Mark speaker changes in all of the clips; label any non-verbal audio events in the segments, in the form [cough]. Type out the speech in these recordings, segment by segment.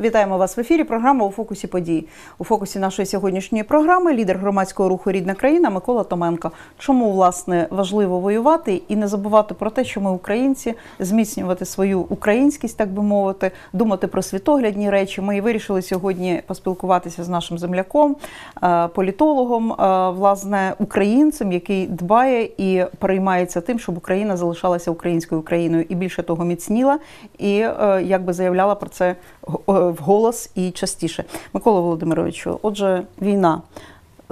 Speaker 1: Вітаємо вас в ефірі. Програма у фокусі подій. У фокусі нашої сьогоднішньої програми лідер громадського руху Рідна країна Микола Томенко. Чому власне важливо воювати і не забувати про те, що ми українці, зміцнювати свою українськість, так би мовити, думати про світоглядні речі. Ми і вирішили сьогодні поспілкуватися з нашим земляком, е, політологом, е, власне, українцем, який дбає і переймається тим, щоб Україна залишалася українською країною і більше того міцніла, і е, якби заявляла про це вголос і частіше. Микола Володимировичу, отже, війна.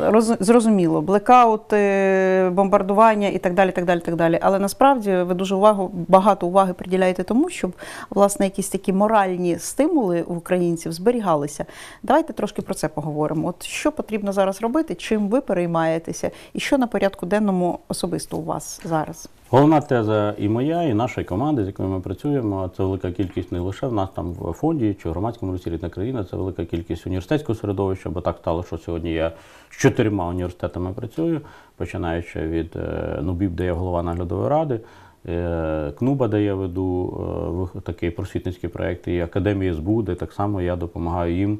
Speaker 1: Роз, зрозуміло, блекаути, бомбардування і так далі, так далі, так далі. Але насправді ви дуже увагу, багато уваги приділяєте тому, щоб власне якісь такі моральні стимули в українців зберігалися. Давайте трошки про це поговоримо. От що потрібно зараз робити, чим ви переймаєтеся, і що на порядку денному особисто у вас зараз?
Speaker 2: Головна теза і моя, і нашої команди, з якою ми працюємо, це велика кількість не лише в нас там в фонді чи в громадському русі рідна країна, це велика кількість університетського середовища, бо так стало, що сьогодні я з чотирма університетами працюю, починаючи від е, НУБІП, де я голова наглядової ради. е, КНУБа, де я веду е, такий просвітницький проєкт, і Академії СБУ, де так само я допомагаю їм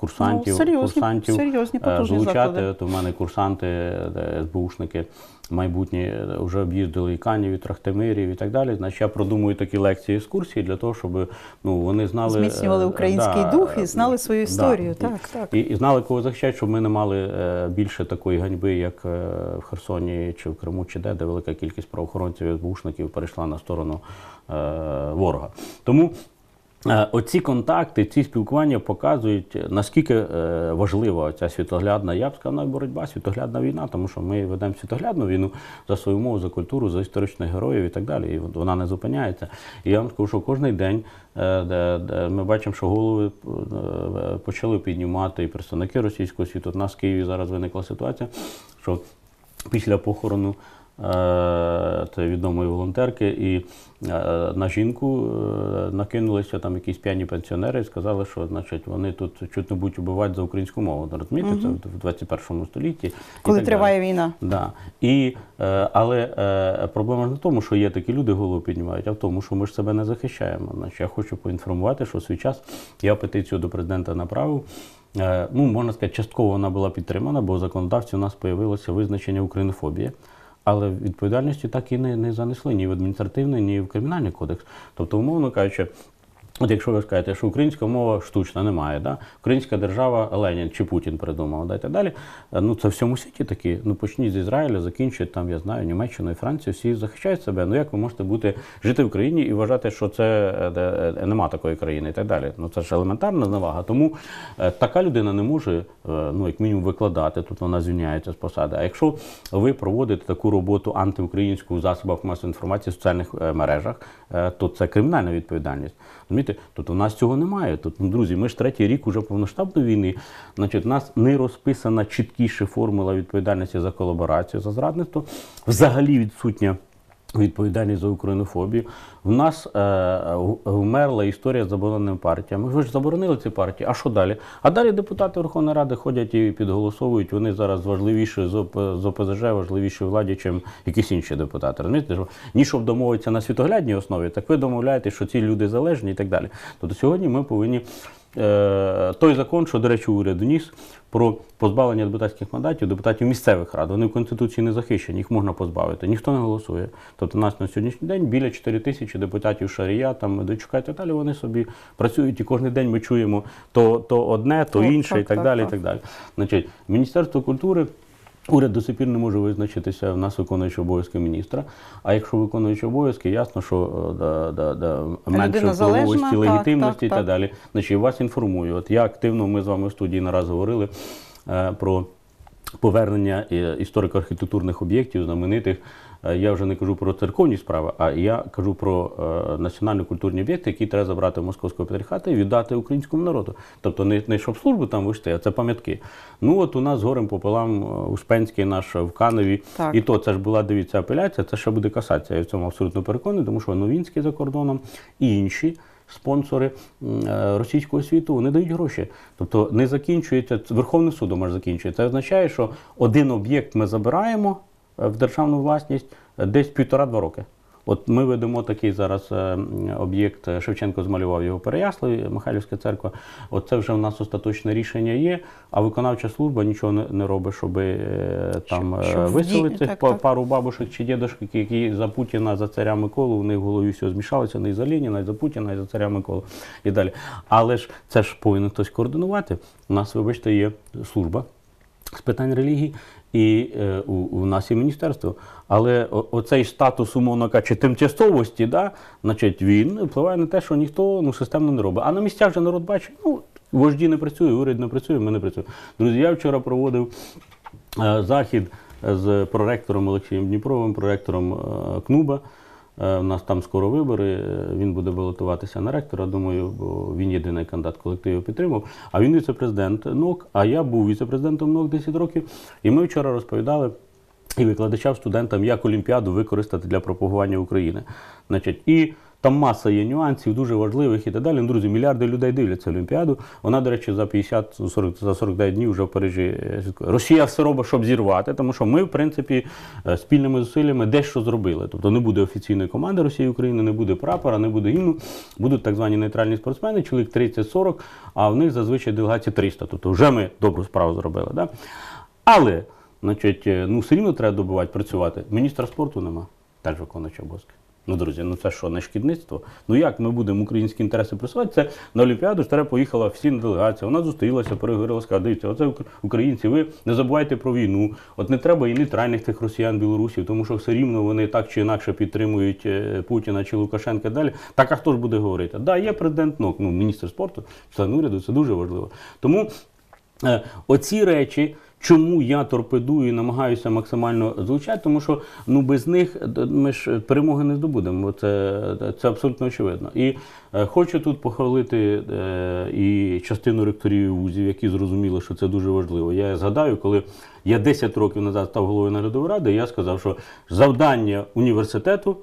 Speaker 2: курсантів,
Speaker 1: Ну, серйозні-
Speaker 2: курсантів
Speaker 1: серйозні,
Speaker 2: е, залучати. От у мене курсанти, е, СБУшники майбутні е, вже об'їздили і Канів, і Трахтимирів і так далі. Значить, я продумую такі лекції, екскурсії для того, щоб ну, вони знали...
Speaker 1: Зміцнювали
Speaker 2: е,
Speaker 1: український
Speaker 2: да,
Speaker 1: дух і
Speaker 2: е,
Speaker 1: знали свою історію.
Speaker 2: І-
Speaker 1: Так, так.
Speaker 2: І, і знали, кого захищають, щоб ми не мали е, більше такої ганьби, як е, в Херсоні чи в Криму, чи де, де велика кількість правоохоронців і СБУшників перейшла на сторону е, ворога. Тому Е, Оці контакти, ці спілкування показують, наскільки е, важлива ця світоглядна, я б сказав, боротьба, світоглядна війна, тому що ми ведемо світоглядну війну за свою мову, за культуру, за історичних героїв і так далі. І вона не зупиняється. І я вам скажу, що кожен день е, де, де ми бачимо, що голови е, почали піднімати і представники російського світу. У нас в Києві зараз виникла ситуація, що після похорону е, це відомої волонтерки, і е, на жінку е, накинулися там якісь п'яні пенсіонери і сказали, що значить вони тут чуть не будуть убивати за українську мову. Розумієте, це в 21 столітті. і
Speaker 1: Коли
Speaker 2: так
Speaker 1: триває
Speaker 2: далі.
Speaker 1: війна.
Speaker 2: Да. І, е, але проблема ж не в тому, що є такі люди, голову піднімають, а в тому, що ми ж себе не захищаємо. Значить, я хочу поінформувати, що в свій час я петицію до президента направив. Ну, можна сказати, частково вона була підтримана, бо в законодавстві у нас з'явилося визначення українофобії. Але відповідальності так і не, не занесли ні в адміністративний, ні в кримінальний кодекс. Тобто, умовно кажучи, От якщо ви скажете, що українська мова штучна немає, да? українська держава Ленін чи Путін придумав, да, і так далі. Е, Ну це в всьому світі такі. Ну почніть з Ізраїля, закінчують там, я знаю, Німеччину і Францію, всі захищають себе. Ну як ви можете бути жити в країні і вважати, що це е, де, е, нема такої країни і так далі. Ну це ж елементарна зневага. Тому е, така людина не може, е, ну як мінімум, викладати. Тут вона звільняється з посади. А якщо ви проводите таку роботу антиукраїнську в засобах масової інформації в соціальних е, мережах, е, то це кримінальна відповідальність. Розумієте? Тут у нас цього немає. Тут, ну, друзі, ми ж третій рік уже повноштабної війни. Значить, у нас не розписана чіткіша формула відповідальності за колаборацію, за зрадництво. Взагалі відсутня. Відповідальність за українофобію. В нас е, вмерла історія з забороненими партіями. Ви ж заборонили ці партії. А що далі? А далі депутати Верховної Ради ходять і підголосовують. Вони зараз важливіші з ОП- ОПЗЖ, важливіші владі, ніж якісь інші депутати. Розумієте, ніж домовитися на світоглядній основі, так ви домовляєте, що ці люди залежні і так далі. Тобто сьогодні ми повинні. Е, той закон, що, до речі, уряд вніс про позбавлення депутатських мандатів депутатів місцевих рад. Вони в Конституції не захищені, їх можна позбавити. Ніхто не голосує. Тобто, у нас на сьогоднішній день біля 4 тисячі депутатів Шарія, там Медведчука і так далі. Вони собі працюють, і кожен день ми чуємо то, то одне, то інше,
Speaker 1: так,
Speaker 2: і так
Speaker 1: так,
Speaker 2: далі.
Speaker 1: так.
Speaker 2: І так далі. Значить, Міністерство культури. Уряд до сих пір не може визначитися в нас виконуючи обов'язки міністра. А якщо виконуючи обов'язки, ясно, що е, да, да, да, менше впливовості, легітимності
Speaker 1: так,
Speaker 2: і так
Speaker 1: так.
Speaker 2: далі. Значить, вас інформую. От я активно, ми з вами в студії нараз говорили е, про повернення е, історико-архітектурних об'єктів, знаменитих. Е, Я вже не кажу про церковні справи, а я кажу про е, національно-культурні об'єкти, які треба забрати в московського патріархату і віддати українському народу. Тобто не, не щоб службу там вишти, а це пам'ятки. Ну от у нас горем пополам е, Успенський наш в Канові.
Speaker 1: Так.
Speaker 2: І то це ж була дивіться апеляція, це ще буде касація. Я в цьому абсолютно переконаний, тому що Новінський за кордоном і інші. Спонсори російського світу вони дають гроші. Тобто не закінчується Верховним судом аж закінчується. Це означає, що один об'єкт ми забираємо в державну власність е, десь півтора-два роки. От ми ведемо такий зараз е, об'єкт. е, Шевченко змалював його в Переяславі, Михайлівська церква. От це вже в нас остаточне рішення є, а виконавча служба нічого не, не робить, щоб е, там
Speaker 1: Щоб-
Speaker 2: е, виселити цих
Speaker 1: так, так.
Speaker 2: пару бабушек чи дідушок, які за Путіна, за царя Миколу, у них в голові все змішалося, не і за Леніна, і за Путіна, і за царя Миколу і далі. Але ж це ж повинен хтось координувати. У нас, вибачте, є служба з питань релігії, і е, у, у нас є міністерство. Але о- оцей статус, умовно кажучи, тимчасовості, да, значить, він впливає на те, що ніхто ну, системно не робить. А на місцях вже народ бачить, ну, вожді не працює, уряд не працює, ми не працюємо. Друзі, я вчора проводив е, захід з проректором Олексієм Дніпровим, проректором е, КНУБа. Е, У нас там скоро вибори. е, Він буде балотуватися на ректора. Думаю, бо він єдиний кандидат колективу підтримав. А він віце-президент НОК, а я був віце-президентом НОК 10 років. І ми вчора розповідали і викладачам студентам, як Олімпіаду використати для пропагування України. Значить, і там маса є нюансів, дуже важливих і так далі. Ну, Друзі, мільярди людей дивляться Олімпіаду. Вона, до речі, за 50-40 за 49 днів вже в Парижі е. Росія все робить, щоб зірвати, тому що ми, в принципі, е, спільними зусиллями дещо зробили. Тобто не буде офіційної команди Росії України, не буде прапора, не буде гімну. Будуть так звані нейтральні спортсмени, чоловік 30-40, а в них зазвичай делегації 300. Тобто вже ми добру справу зробили. Да? Але, значить, е, ну все рівно треба добувати, працювати. Міністра спорту нема, теж виконуючий обов'язки. Ну, друзі, ну це що, не шкідництво? Ну як ми будемо українські інтереси просувати? Це на Олімпіаду ж поїхала офіційна делегація. Вона зустрілася, переговорила, сказала, дивіться, оце українці, ви не забувайте про війну. От не треба і нейтральних тих росіян, білорусів, тому що все рівно вони так чи інакше підтримують е, Путіна чи Лукашенка далі. Так, а хто ж буде говорити? Так, да, є президент НОК, ну, міністр спорту, член уряду, це дуже важливо. Тому Е, Оці речі, чому я торпедую і намагаюся максимально звучати, тому що ну без них е, ми ж перемоги не здобудемо. Це, це абсолютно очевидно. І е, хочу тут похвалити е, і частину ректорів вузів, які зрозуміли, що це дуже важливо. Я згадаю, коли я 10 років назад став головою наглядової ради, я сказав, що завдання університету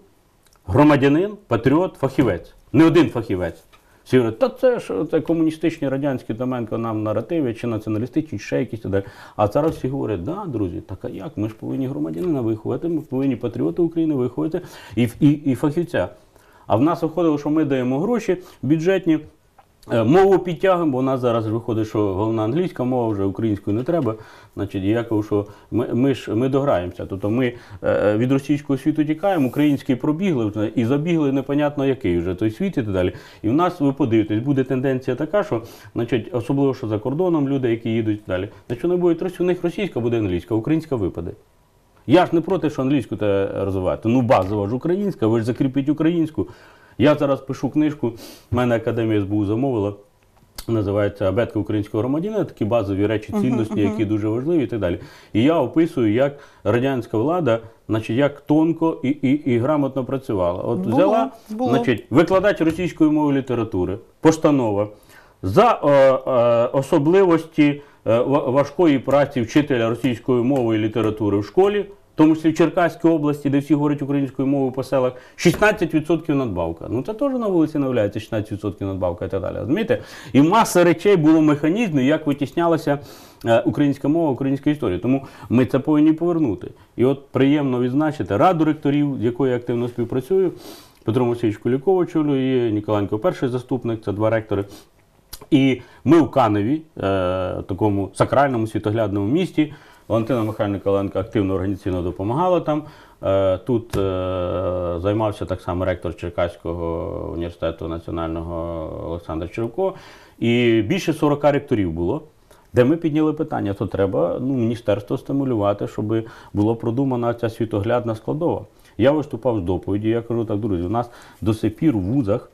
Speaker 2: громадянин, патріот, фахівець. Не один фахівець. Всі говорять, та це ж це комуністичні радянські Доменко нам наративи, чи націоналістичні, ще якісь і далі. А зараз всі говорять, да, друзі, так а як? Ми ж повинні громадянина виховати, ми повинні патріоти України виховати і, і, і фахівця. А в нас виходило, що ми даємо гроші бюджетні. Е, Мову підтягуємо, бо у нас зараз виходить, що головна англійська мова, вже українською не треба. Значить, я що ми, ми ж ми дограємося. Тобто ми е, від російського світу тікаємо, український пробігли вже і забігли непонятно який вже той світ і так далі. І в нас, ви подивитесь, буде тенденція така, що значить, особливо що за кордоном люди, які їдуть далі. Значить, вони будуть у них російська буде англійська, українська випаде. Я ж не проти, що англійську розвивати. Ну, базова ж українська, ви ж закріпіть українську. Я зараз пишу книжку, в мене академія СБУ замовила. Називається Абетка українського громадянина, такі базові речі, цінності, які дуже важливі і так далі. І я описую, як радянська влада, значить, як тонко і, і, і грамотно працювала. От
Speaker 1: Було,
Speaker 2: взяла,
Speaker 1: було.
Speaker 2: значить, викладач російської мови літератури, постанова за е, е, особливості е, важкої праці вчителя російської мови і літератури в школі, в тому числі в Черкаській області, де всі говорять українською мовою по селах, 16% надбавка. Ну це теж на вулиці не являється 16% надбавка і так далі. Розумієте? І маса речей було механізмів, як витіснялася е, українська мова, українська історія. Тому ми це повинні повернути. І от приємно відзначити раду ректорів, з якою я активно співпрацюю. Петро Мосійович Куліков очолює, Ніколанько перший заступник, це два ректори. І ми в Каневі, е, такому сакральному світоглядному місті. Валентина Михайлівна Каленко активно організаційно допомагала там. Е, Тут е, займався так само ректор Черкаського університету національного Олександр Червко. І більше 40 ректорів було. Де ми підняли питання, то треба ну, міністерство стимулювати, щоб була продумана ця світоглядна складова. Я виступав з доповіді, я кажу так, друзі, у нас до сих пір в вузах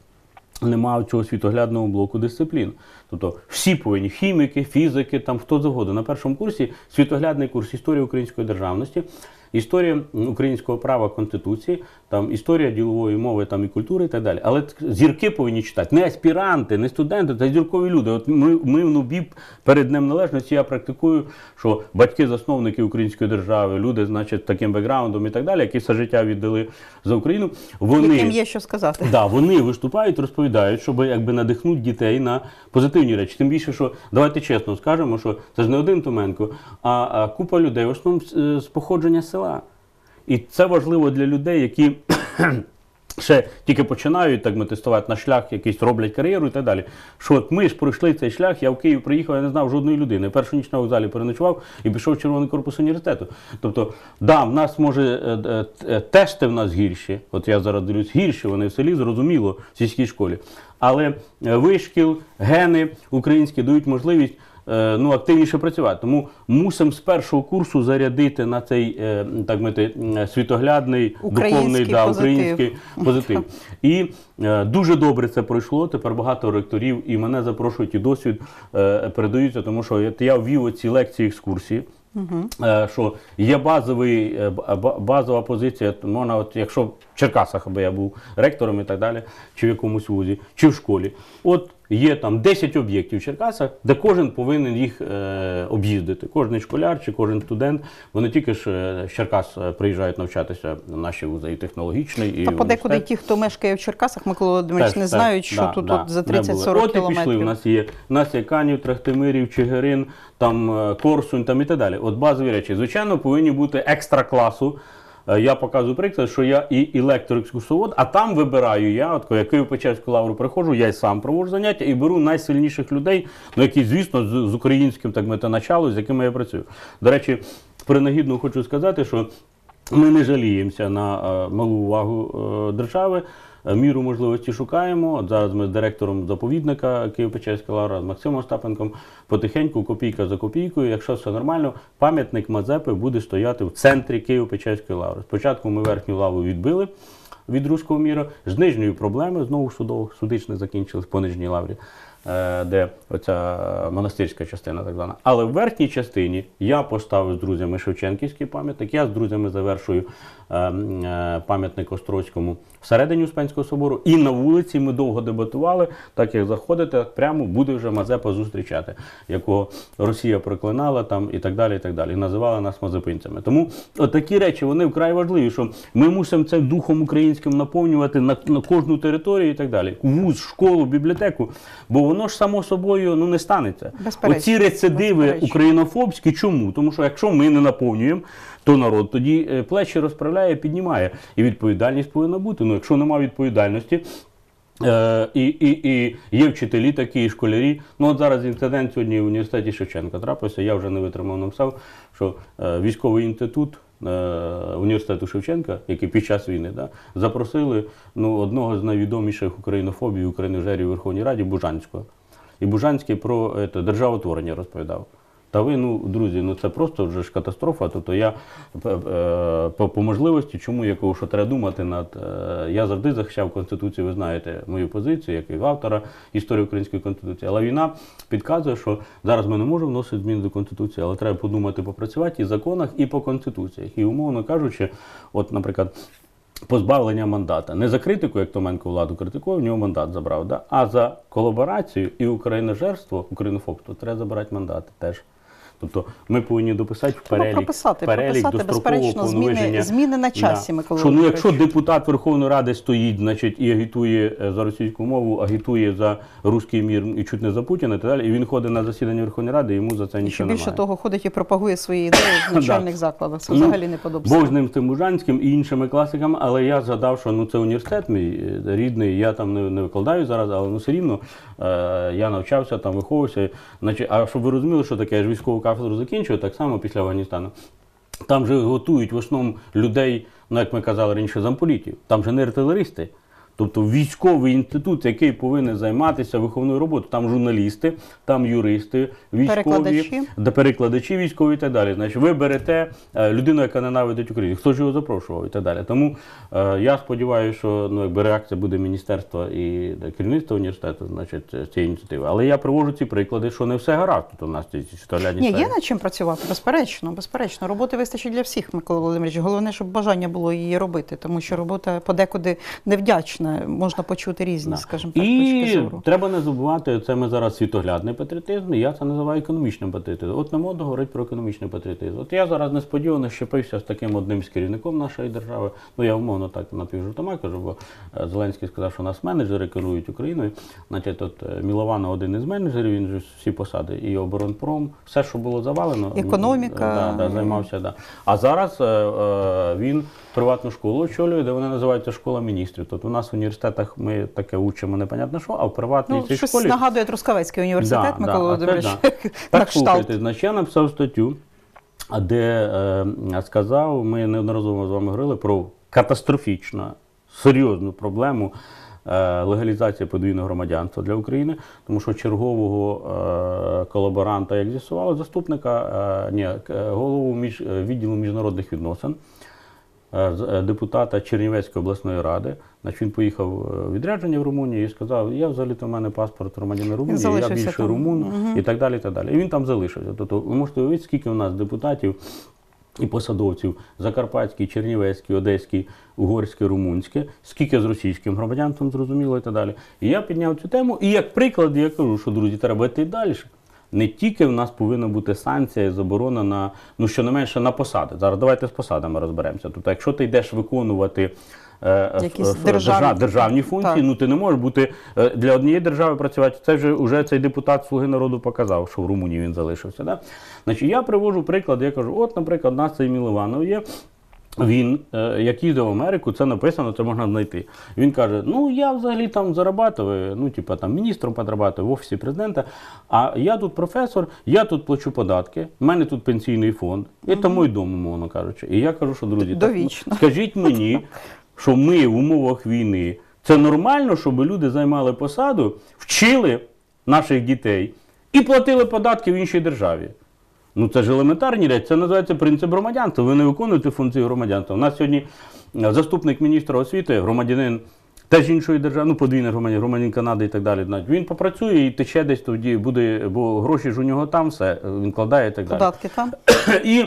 Speaker 2: немає цього світоглядного блоку дисциплін. Тобто всі повинні хіміки, фізики, там хто завгодно. На першому курсі світоглядний курс історії української державності, історія українського права Конституції, там історія ділової мови там, і культури і так далі. Але зірки повинні читати. Не аспіранти, не студенти, це зіркові люди. От ми, ми в НУБІП перед Днем Незалежності я практикую, що батьки-засновники української держави, люди, значить, таким бекграундом і так далі, які все життя віддали за Україну, вони
Speaker 1: Яким є що сказати.
Speaker 2: Да, вони виступають, розповідають, щоб якби надихнути дітей на позитивні речі. Тим більше, що давайте чесно скажемо, що це ж не один Томенко, а, а купа людей, в основному з, з походження з села. І це важливо для людей, які [clears throat] ще тільки починають так ми тестувати на шлях, якийсь роблять кар'єру і так далі. Що от ми ж пройшли цей шлях, я в Київ приїхав, я не знав жодної людини. Першу ніч на вокзалі переночував і пішов в червоний корпус університету. Тобто, да, в нас може е, е, е, тести в нас гірші. От я зараз дивлюсь, гірші вони в селі, зрозуміло, в сільській школі. Але вишкіл, гени українські дають можливість ну, активніше працювати. Тому мусимо з першого курсу зарядити на цей е, так мити, м, світоглядний, духовний да,
Speaker 1: позитив.
Speaker 2: український позитив. І е, дуже добре це пройшло. Тепер багато ректорів і мене запрошують, і досвід е, передаються, тому що я ввів оці лекції екскурсії. Е, що є базовий, е, ба- ба- базова позиція, можна, от, якщо в Черкасах, аби я був ректором і так далі, чи в якомусь вузі, чи в школі, от є там 10 об'єктів в Черкасах, де кожен повинен їх е, об'їздити. Кожен школяр чи кожен студент, вони тільки ж е, з Черкас е, приїжджають навчатися в наші вузи і технологічний, і
Speaker 1: Та подекуди ті, хто мешкає в Черкасах, Микола Володимирович, не знають, що
Speaker 2: да,
Speaker 1: тут
Speaker 2: да,
Speaker 1: от за 30-40
Speaker 2: От і пішли. У нас є, у нас є Канів, Трахтимирів, Чигирин, там е, Корсунь там і так далі. От базові речі. Звичайно, повинні бути екстра класу. Е, Я показую приклад, що я і, електроекскурсовод, а там вибираю я, от я Києво-Печерську лавру приходжу, я й сам проводжу заняття і беру найсильніших людей, ну які, звісно, з, з українським так мета начало, з якими я працюю. До речі, принагідно хочу сказати, що ми не жаліємося на е, малу увагу е, держави. Е, Міру можливості шукаємо. От зараз ми з директором заповідника Києво-Печерська лавра з Максимом Остапенком потихеньку, копійка за копійкою. Якщо все нормально, пам'ятник Мазепи буде стояти в центрі Києво-Печерської лаври. Спочатку ми верхню лаву відбили від руського міра, з нижньою проблеми знову судово, судичне закінчилось по нижній лаврі. Е, Де оця монастирська частина, так звана. Але в верхній частині я поставив з друзями Шевченківський пам'ятник. Я з друзями завершую е, е, пам'ятник Острозькому всередині Успенського собору. І на вулиці ми довго дебатували. Так як заходите, прямо буде вже Мазепа зустрічати, якого Росія проклинала там і так далі. І так далі. І називала нас мазепинцями. Тому такі речі вони вкрай важливі, що ми мусимо це духом українським наповнювати на, на кожну територію і так далі. Вуз, школу, бібліотеку, бо воно ж само собою ну не станеться.
Speaker 1: Безперечно,
Speaker 2: Оці рецидиви
Speaker 1: безперечно.
Speaker 2: українофобські. Чому? Тому що якщо ми не наповнюємо, то народ тоді е, плечі розправляє, піднімає. І відповідальність повинна бути. Ну, якщо немає відповідальності. Е, і, і, і є вчителі такі, і школярі. Ну от зараз інцидент сьогодні в університеті Шевченка трапився. Я вже не витримав написав, що е, військовий інститут університету Шевченка, який під час війни, да, запросили ну, одного з найвідоміших українофобів, україножерів у Верховній Раді Бужанського. І Бужанський про це, державотворення розповідав. Та ви, ну, друзі, ну це просто вже ж катастрофа. Тобто я е, е, по, по можливості, чому якого що треба думати над. е, Я завжди захищав Конституцію, ви знаєте мою позицію, як і автора історії української конституції. Але війна підказує, що зараз ми не можемо вносити зміни до Конституції, але треба подумати, попрацювати і в законах, і по конституціях. І умовно кажучи, от, наприклад. Позбавлення мандата. Не за критику, як Томенко владу критикує, в нього мандат забрав, да? а за колаборацію і україножерство, українофобство, треба забирати мандати теж. Тобто ми повинні дописати в перелік,
Speaker 1: прописати,
Speaker 2: перелік
Speaker 1: прописати,
Speaker 2: дострокового
Speaker 1: безперечно, зміни- зміни на часі, Микола
Speaker 2: Що, ну, якщо депутат Верховної Ради стоїть значить, і агітує е, за російську мову, агітує за руський мір і чуть не за Путіна, і так далі, і він ходить на засідання Верховної Ради, йому за це нічого
Speaker 1: більше
Speaker 2: немає.
Speaker 1: того, ходить і пропагує свої ідеї в [coughs] навчальних закладах. Це взагалі не подобається.
Speaker 2: Бог з ним з тим Бужанським і іншими класиками, але я згадав, що ну це університет мій е, рідний. Я там не, не викладаю зараз, але ну все рівно е, я навчався там, виховувався. Значить, а щоб ви розуміли, що таке, я ж військову кафедру закінчив, так само після Афганістану. Там же готують в основному людей, ну як ми казали раніше, замполітів. Там же не артилеристи. Тобто військовий інститут, який повинен займатися виховною роботою. Там журналісти, там юристи, військові,
Speaker 1: Перекладачі.
Speaker 2: перекладачі військові і так далі. Значить, ви берете е, людину, яка ненавидить Україну. Хто ж його запрошував і так далі. Тому е, я сподіваюся, що ну, якби реакція буде міністерства і керівництва університету, значить, цієї ініціативи. Але я привожу ці приклади, що не все гаразд. Тут у нас ці світоглядні
Speaker 1: Ні, є над чим працювати, безперечно, безперечно. Роботи вистачить для всіх, Микола Володимирович. Головне, щоб бажання було її робити, тому що робота подекуди невдячна знаю, можна почути різні,
Speaker 2: Да.
Speaker 1: скажімо так, точки зору.
Speaker 2: треба не забувати, це ми зараз світоглядний патріотизм, і я це називаю економічним патріотизмом. От не модно говорити про економічний патріотизм. От я зараз несподівано щепився з таким одним з керівником нашої держави. Ну я умовно так напівжартома кажу, бо е, Зеленський сказав, що у нас менеджери керують Україною. Значить, от е, Мілована один із менеджерів, він же всі посади, і оборонпром, все, що було завалено,
Speaker 1: Економіка.
Speaker 2: Да, да, займався. Да. А зараз е, е, він приватну школу очолює, де вона називається школа міністрів. Тобто у нас університетах ми таке учимо непонятно що, а в приватній
Speaker 1: Ну,
Speaker 2: цій
Speaker 1: щось
Speaker 2: школі.
Speaker 1: нагадує Трускавецький університет,
Speaker 2: Да,
Speaker 1: Микола
Speaker 2: да,
Speaker 1: Володимирович.
Speaker 2: да.
Speaker 1: на [laughs]
Speaker 2: Так, слухайте, значить, я написав статтю, де е, сказав, ми неодноразово з вами говорили про катастрофічну, серйозну проблему е, легалізації подвійного громадянства для України, тому що чергового е, колаборанта, як з'ясувало, заступника, е, ні, голову між, відділу міжнародних відносин, депутата Чернівецької обласної ради. Значить, він поїхав е, в відрядження в Румунію і сказав: я взагалі-то в мене паспорт громадянина Румунії, я більше
Speaker 1: там.
Speaker 2: румун
Speaker 1: Мгм.
Speaker 2: і так далі. І так далі. І він там залишився. Тобто, ви можете уявити, скільки у нас депутатів і посадовців Закарпатський, Чернівецький, Одеський, Угорський, Румунський, скільки з російським громадянством, зрозуміло і так далі. І я підняв цю тему, і як приклад я кажу, що друзі, треба йти далі. Не тільки в нас повинна бути санкція і заборона на ну щонайменше на посади. Зараз давайте з посадами розберемося. Тобто, якщо ти йдеш виконувати е, е,
Speaker 1: Якісь державні-
Speaker 2: державні функції,
Speaker 1: Так.
Speaker 2: ну ти не можеш бути е, для однієї держави працювати. Це вже уже цей депутат Слуги народу показав, що в Румунії він залишився. Да? Значить, я привожу приклад, я кажу, от, наприклад, у нас цей Мілованов є. Він, е, як їздив в Америку, це написано, це можна знайти. Він каже: ну я взагалі там зарабатую, ну, типа там міністром подрабатую в офісі президента. А я тут професор, я тут плачу податки, в мене тут пенсійний фонд, і тому й дому, мовно кажучи. І я кажу, що друзі, так, ну, скажіть мені, що ми в умовах війни це нормально, щоб люди займали посаду, вчили наших дітей і платили податки в іншій державі. Ну це ж елементарні речі, це називається принцип громадянства. Ви не виконуєте функції громадянства. У нас сьогодні е, заступник міністра освіти, громадянин теж іншої держави, ну подвійний громадянин, громадянин Канади і так далі. Він попрацює і тече десь тоді буде, бо гроші ж у нього там все, він кладає і так далі.
Speaker 1: Податки там.
Speaker 2: І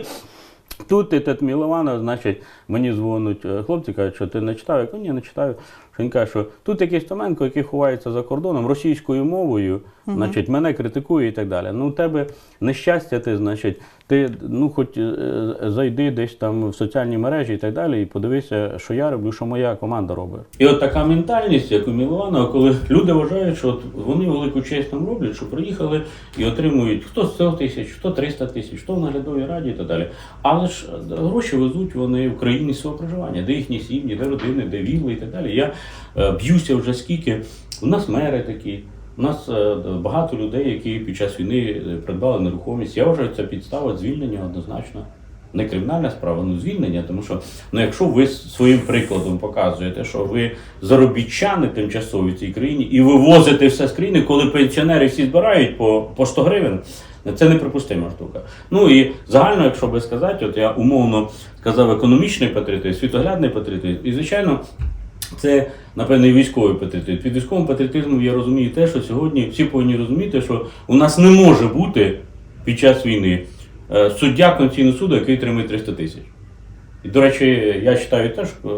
Speaker 2: тут Мілована, значить, мені дзвонять е, хлопці, кажуть, що ти не читав. Я кажу, ні, не читаю. Що він каже, що тут якийсь Томенко, який ховається за кордоном російською мовою, значить, мене критикує і так далі. Ну, у тебе нещастя, ти, значить, ти ну, хоч е, е, зайди десь там в соціальні мережі і так далі, і подивися, що я роблю, що моя команда робить. І от така ментальність, як у Мілованова, коли люди вважають, що от вони велику честь нам роблять, що приїхали і отримують хто 100 тисяч, хто 300 тисяч, хто в наглядовій раді і так далі. Але ж гроші везуть вони в країні свого проживання, де їхні сім'ї, де родини, де вілли і так далі. Я е, б'юся вже скільки. У нас мери такі. У нас е, багато людей, які під час війни е, придбали нерухомість. Я вважаю, це підстава звільнення однозначно. Не кримінальна справа, ну звільнення, тому що ну, якщо ви своїм прикладом показуєте, що ви заробітчани тимчасові в цій країні і вивозите все з країни, коли пенсіонери всі збирають по, по 100 гривень, це неприпустима штука. Ну і загально, якщо би сказати, от я умовно сказав економічний патріотизм, світоглядний патріотизм, і звичайно. Це, напевно, і військовий патріотизм. Під військовим патріотизмом я розумію те, що сьогодні всі повинні розуміти, що у нас не може бути під час війни е, суддя Конституційного суду, який отримує 300 тисяч. І, до речі, я читаю теж е,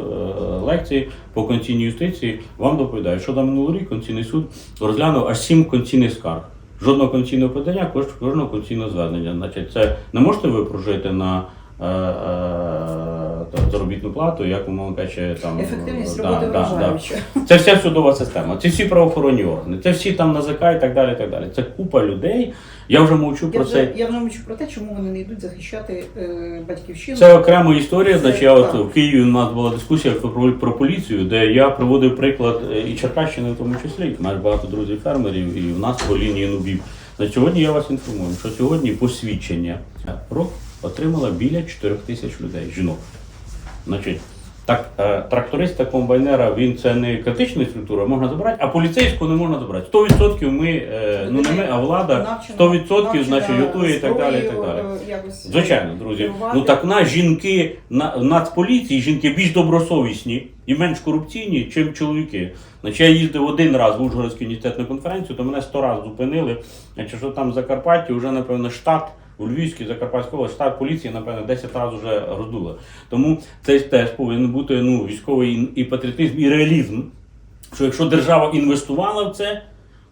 Speaker 2: лекції по конституційній юстиції. Вам доповідають, що за минулий рік Конституційний суд розглянув аж сім конституційних скарг. Жодного конційного подання, кож- кожного конційного звернення. Значить, це не можете ви прожити на е, е, заробітну плату, як умовно кажучи, там
Speaker 3: Ефективність
Speaker 2: да,
Speaker 3: роботи
Speaker 2: да, да. Це вся судова система, це всі правоохоронні органи, це всі там НАЗК і так далі. і так далі. Це купа людей. Я вже мовчу
Speaker 3: Я
Speaker 2: про це.
Speaker 3: я вже мовчу про те, чому вони не йдуть захищати е, батьківщину.
Speaker 2: Це окрема історія.
Speaker 3: Це
Speaker 2: Значить, я от в Києві у нас була дискусія про, про поліцію, де я приводив приклад е, і Черкащини в тому числі. Маєш багато друзів фермерів, і в нас по лінії нубів. Значить, сьогодні я вас інформую, що сьогодні посвідчення РОК отримала біля 4 тисяч людей, жінок. Значить, так, е, тракториста комбайнера він це не критична структура, можна забрати, а поліцейського не можна забрати. 100% ми, е, ну не ми, а влада,
Speaker 3: Навчена-
Speaker 2: 100% значить готує і так далі. І так далі.
Speaker 3: е,
Speaker 2: Звичайно, друзі. Ну так в нас жінки на Нацполіції, жінки більш добросовісні і менш корупційні, ніж чоловіки. Значить, я їздив один раз в Ужгородську університетну конференцію, то мене сто разів зупинили. Значить, що там в Закарпатті вже, напевно, штат. У Львівській Закарпатській області штат поліції, напевно, 10 разів вже роздули. Тому це теж повинен бути ну, військовий і- і патріотизм, і реалізм. що якщо держава інвестувала в це,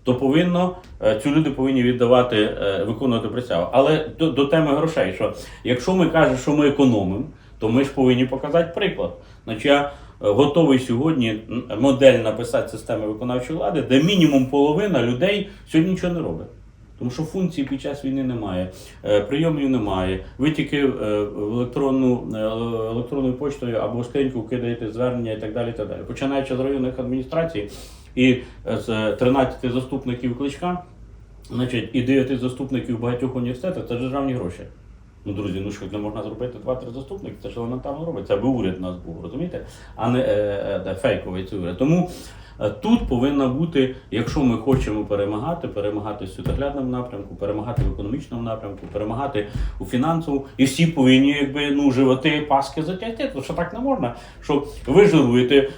Speaker 2: то повинно е, ці люди повинні віддавати, е, виконувати присягу. Але до, до теми грошей, що якщо ми кажемо, що ми економимо, то ми ж повинні показати приклад. Значить, я е, готовий сьогодні модель написати системи виконавчої влади, де мінімум половина людей сьогодні нічого не робить. Тому що функцій під час війни немає, е, прийомів немає. Ви тільки е, електронну е, електронною почтою або скриньку кидаєте звернення і так далі. Так далі. Починаючи з районних адміністрацій і з 13 заступників кличка, значить, і 9 заступників багатьох університетів це державні гроші. Ну, друзі, ну що не можна зробити два-три заступники, це ж елементарно робить. Це аби уряд у нас був, розумієте? А не е, е, фейковий цей уряд. Тому тут повинна бути, якщо ми хочемо перемагати, перемагати в світоглядному напрямку, перемагати в економічному напрямку, перемагати у фінансовому, і всі повинні якби ну животи паски затягти. Тому що так не можна. Що ви жируєте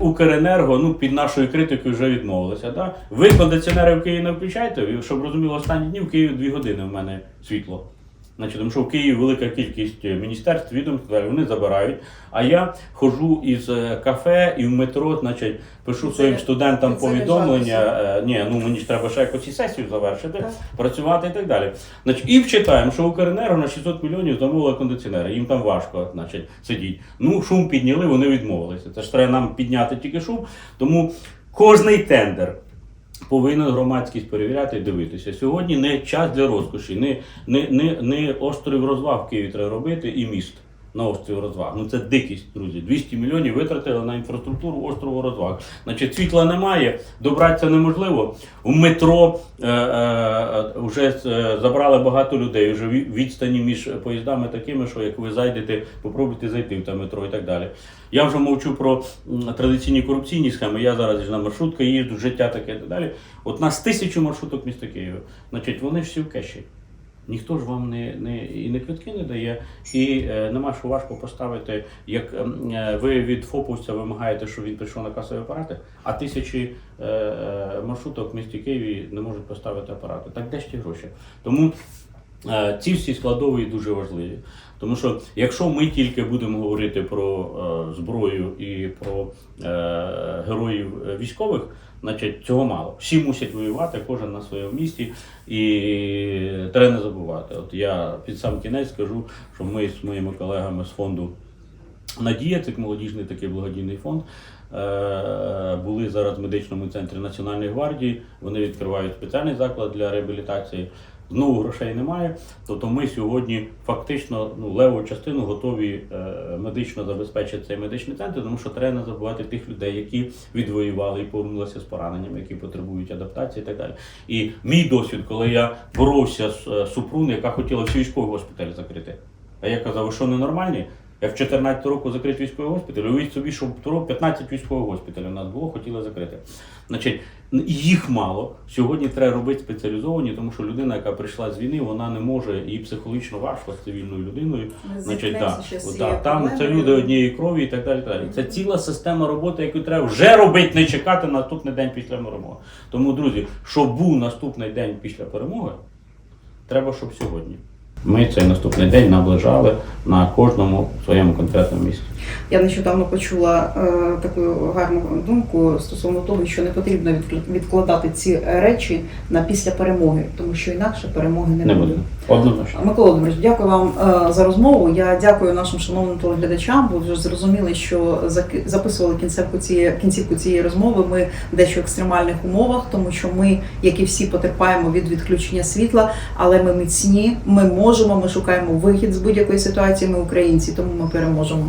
Speaker 2: Укренерго, ну під нашою критикою вже відмовилися. Да? Ви кондиціонери в Києві не включаєте, щоб розуміло, останні дні в Києві дві години в мене світло. Значить, тому що в Києві велика кількість е, міністерств, відомств, вони забирають. А я ходжу із е, кафе і в метро, значить, пишу своїм студентам повідомлення. е, Ні, ну мені ж треба ще якось і сесію завершити,
Speaker 3: Так.
Speaker 2: працювати і так далі. Значить, і вчитаємо, що Укренерго на 600 мільйонів замовили кондиціонери. Їм там важко, значить, сидіть. Ну, шум підняли, вони відмовилися. Це ж треба нам підняти тільки шум. Тому кожний тендер повинен громадськість перевіряти і дивитися. Сьогодні не час для розкоші, не, не, не, не острів розваг в Києві треба робити і міст на острів розваг. Ну це дикість, друзі. 200 мільйонів витратили на інфраструктуру острову розваг. Значить, світла немає, добратися неможливо. В метро е, е, вже е, забрали багато людей. Вже відстані між поїздами такими, що як ви зайдете, попробуйте зайти в те метро і так далі. Я вже мовчу про традиційні корупційні схеми. Я зараз на маршрутка їжджу, життя таке і так далі. От нас тисячу маршруток міста Києва. Значить, вони всі в кеші. Ніхто ж вам не, не, і не квитки не дає, і е, нема що важко поставити, як ем, е, ви від фопусця вимагаєте, щоб він прийшов на касові апарати, а тисячі е, е, маршруток в місті Києві не можуть поставити апарати. Так де ж ті гроші? Тому ці всі складові дуже важливі. Тому що якщо ми тільки будемо говорити про е, зброю і про е, героїв е, військових, значить цього мало. Всі мусять воювати, кожен на своєму місці, і треба не забувати. От я під сам кінець скажу, що ми з моїми колегами з фонду Надія, це молодіжний такий благодійний фонд. е, Були зараз в медичному центрі Національної гвардії. Вони відкривають спеціальний заклад для реабілітації. Знову грошей немає. Тобто ми сьогодні фактично ну, леву частину готові е, медично забезпечити цей медичний центр, тому що треба не забувати тих людей, які відвоювали і повернулися з пораненнями, які потребують адаптації і так далі. І мій досвід, коли я боровся з е, Супрун, яка хотіла всі військові госпіталі закрити. А я казав, що ненормальні? Я в 14 року закрив військовий госпіталь. Уявіть собі, що в 15 військових госпіталів у нас було, хотіли закрити. Значить, їх мало. Сьогодні треба робити спеціалізовані, тому що людина, яка прийшла з війни, вона не може їй психологічно важко з цивільною людиною. Значить, да, да, там це люди однієї крові і так далі. так далі. Це ціла система роботи, яку треба вже робити, не чекати наступний день після перемоги. Тому, друзі, щоб був наступний день після перемоги, треба, щоб сьогодні. Ми цей наступний день наближали на кожному своєму конкретному місці.
Speaker 3: Я нещодавно почула е, таку гарну думку стосовно того, що не потрібно відкл- відкладати ці речі на після перемоги, тому що інакше перемоги не,
Speaker 2: Не
Speaker 3: буде.
Speaker 2: Однозначно.
Speaker 3: Микола Володимирович, дякую вам е, за розмову. Я дякую нашим шановним телеглядачам. Ви вже зрозуміли, що записували кінцевку цієї кінцівку цієї розмови. Ми в дещо екстремальних умовах, тому що ми, як і всі, потерпаємо від відключення світла, але ми міцні, ми можемо, ми шукаємо вихід з будь-якої ситуації. Ми українці, тому ми переможемо.